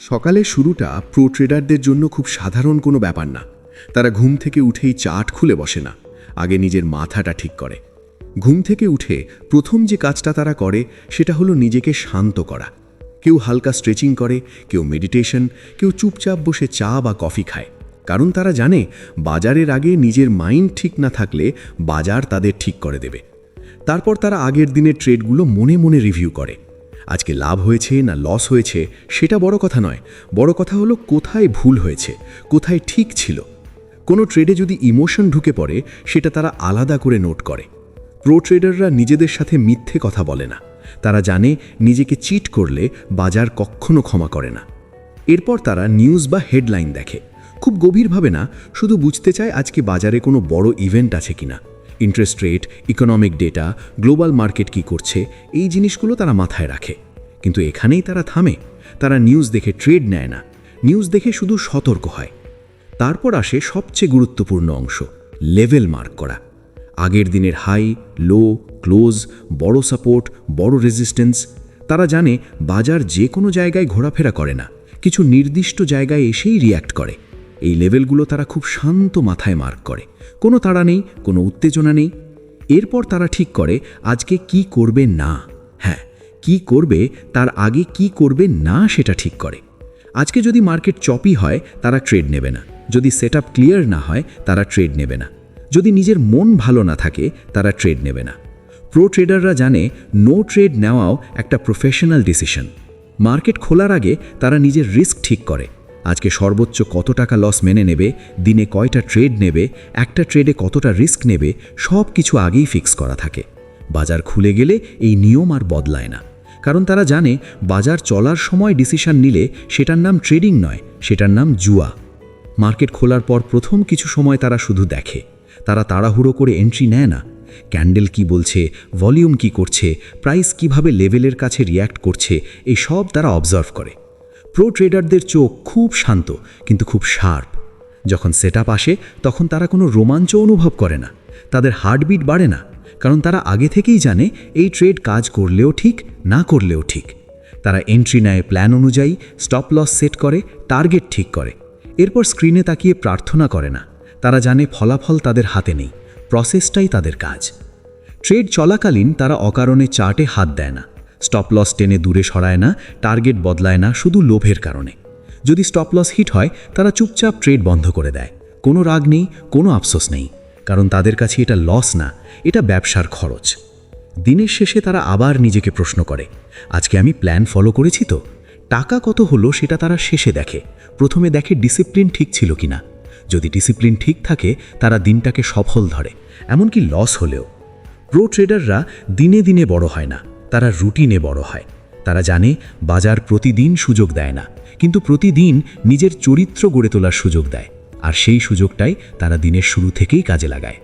সকালের শুরুটা প্রো ট্রেডারদের জন্য খুব সাধারণ কোনো ব্যাপার না। তারা ঘুম থেকে উঠেই চাট খুলে বসে না, আগে নিজের মাথাটা ঠিক করে। ঘুম থেকে উঠে প্রথম যে কাজটা তারা করে সেটা হলো নিজেকে শান্ত করা। কেউ হালকা স্ট্রেচিং করে, কেউ মেডিটেশন কেউ চুপচাপ বসে চা বা কফি খায়। কারণ তারা জানে বাজারের আগে নিজের মাইন্ড ঠিক না থাকলে বাজার তাদের ঠিক করে দেবে। তারপর তারা আগের দিনের ট্রেডগুলো মনে মনে রিভিউ করে। আজকে লাভ হয়েছে না লস হয়েছে সেটা বড় কথা নয়। বড় কথা হলো কোথায় ভুল হয়েছে, কোথায় ঠিক ছিল। কোনো ট্রেডে যদি ইমোশন ঢুকে পড়ে, সেটা তারা আলাদা করে নোট করে। প্রো ট্রেডাররা নিজেদের সাথে মিথ্যে কথা বলে না। তারা জানে নিজেকে চিট করলে বাজার কখনো ক্ষমা করে না। এরপর তারা নিউজ বা হেডলাইন দেখে। খুব গভীরভাবে না, শুধু বুঝতে চায় আজকে বাজারে কোনো বড় ইভেন্ট আছে কিনা। Interest rate economic data global market কি করছে, এই জিনিসগুলো তারা মাথায় রাখে। কিন্তু এখানেই তারা থামে। তারা নিউজ দেখে ট্রেড নেয় না। নিউজ দেখে শুধু সতর্ক হয়। তারপর আসে সবচেয়ে গুরুত্বপূর্ণ অংশ লেভেল মার্ক করা। আগের দিনের হাই লো ক্লোজ বড় সাপোর্ট বড় রেজিস্ট্যান্স তারা জানে বাজার যে কোনো জায়গায় ঘোরাফেরা করে না। কিছু নির্দিষ্ট জায়গায় এসেই রিয়্যাক্ট করে। এই লেভেলগুলো তারা খুব শান্ত মাথায় মার্ক করে। কোনো তাড়া নেই, কোনো উত্তেজনা নেই। এরপর তারা ঠিক করে, আজকে কি করবে না? হ্যাঁ কি করবে, তার আগে কি করবে না সেটা ঠিক করে। আজকে যদি মার্কেট চপি হয়, তারা ট্রেড নেবে না। যদি সেট ক্লিয়ার না হয়, তারা ট্রেড নেবে না। যদি নিজের মন ভালো না থাকে, তারা ট্রেড নেবে না। প্রো ট্রেডাররা জানে, নো ট্রেড নেওয়াও একটা প্রফেশনাল ডিসিশন। মার্কেট খোলার আগে তারা নিজের রিস্ক ঠিক করে। আজকে সর্বোচ্চ কত টাকা লস মেনে নেবে, দিনে কয়টা ট্রেড নেবে, একটা ট্রেডে কতটা রিস্ক নেবে, সব কিছু আগেই ফিক্স করা থাকে। বাজার খুলে গেলে এই নিয়ম আর বদলায় না। কারণ তারা জানে, বাজার চলার সময় ডিসিশন নিলে সেটার নাম ট্রেডিং নয়, সেটার নাম জুয়া। মার্কেট খোলার পর প্রথম কিছু সময় তারা শুধু দেখে। তারা তাড়াহুড়ো করে এন্ট্রি নেয় না। ক্যান্ডেল কি বলছে, ভলিউম কি করছে প্রাইস কীভাবে লেভেলের কাছে রিয়্যাক্ট করছে এই সব তারা অবজার্ভ করে। প্রো ট্রেডারদের চোখ খুব শান্ত, কিন্তু খুব শার্প। যখন সেট আসে, তখন তারা কোনো রোমাঞ্চ অনুভব করে না। তাদের হার্টবিট বাড়ে না, কারণ তারা আগে থেকেই জানে এই ট্রেড কাজ করলেও ঠিক, না করলেও ঠিক। তারা এন্ট্রি নেয় প্ল্যান অনুযায়ী স্টপ লস সেট করে টার্গেট ঠিক করে। এরপর স্ক্রিনে তাকিয়ে প্রার্থনা করে না। তারা জানে ফলাফল তাদের হাতে নেই প্রসেসটাই তাদের কাজ। ট্রেড চলাকালীন তারা অকারণে চার্টে হাত দেয় না। স্টপ লস টেনে দূরে সরায় না টার্গেট বদলায় না, শুধু লোভের কারণে। যদি স্টপ লস হিট হয়, তারা চুপচাপ ট্রেড বন্ধ করে দেয়। কোনো রাগ নেই, কোনো আফসোস নেই। কারণ তাদের কাছে এটা লস না, এটা ব্যবসার খরচ। দিনের শেষে তারা আবার নিজেকে প্রশ্ন করে, আজকে আমি প্ল্যান ফলো করেছি তো? টাকা কত হলো সেটা তারা শেষে দেখে। প্রথমে দেখে ডিসিপ্লিন ঠিক ছিল কিনা। যদি ডিসিপ্লিন ঠিক থাকে, তারা দিনটাকে সফল ধরে, এমনকি লস হলেও। প্রো ট্রেডাররা দিনে দিনে বড় হয় না। তারা রুটিনে বড় হয়। তারা জানে, বাজার প্রতিদিন সুযোগ দেয় না, কিন্তু প্রতিদিন নিজের চরিত্র গড়ে তোলার সুযোগ দেয়। আর সেই সুযোগটাই তারা দিনের শুরু থেকেই কাজে লাগায়।